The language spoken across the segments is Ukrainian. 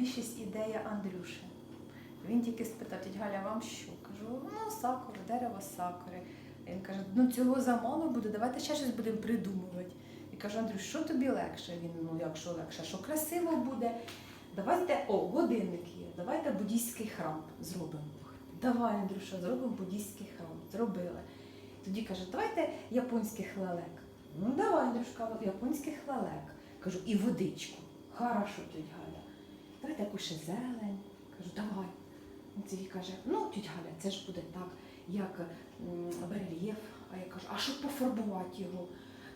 більшість ідея Андрюші. Він тільки спитав, тіть Галя, вам що? Кажу, ну, сакури, дерево сакури. Він каже, ну цього замало буде, давайте ще щось будемо придумувати. І кажу, Андрюш, що тобі легше? Він, ну як що легше, що красиво буде. Давайте, о, годинник є, давайте буддійський храм зробимо. Давай, Андрюша, зробимо буддійський храм. Зробили. Тоді каже, давайте японських лелек. Ну давай, Андрюшка, японських лелек. Кажу, і водичку. Хорошо, тьоть Галя. Давайте якусь ще зелень. Кажу, давай. Він тоді каже, ну, тьоть Галя, це ж буде так, як барельєф. А я кажу, а щоб пофарбувати його?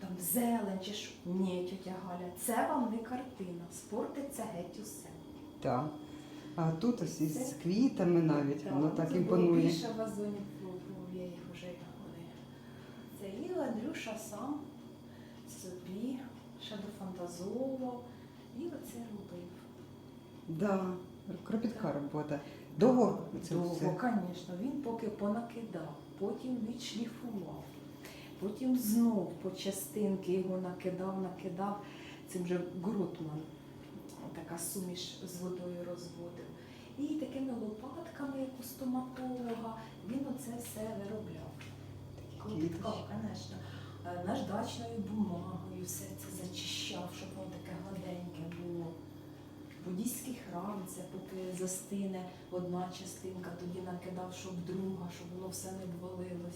Там зелень чи що? Ні, тьотя Галя, це вам не картина. Спортиться геть усе. Так. А тут ось із квітами навіть, воно так це імпонує. Більше вазонів я їх вже вони. Це і Андрюша сам собі ще дофантазовував і оце робив. Да. Кропітка робота. Довго це Довго, все. звісно, він поки понакидав, потім відшліфував, потім знов по частинки його накидав, накидав. Цим же Грутман, така суміш з водою розводив. І такими лопатками, як у стоматолога, він оце все виробляв. Клопітка, звісно. Е, Наждачною бумагою все це зачищав, щоб воно таке гладеньке було. Буддійський храм, це поки застине одна частинка, тоді накидав, щоб друга, щоб воно все не обвалилося.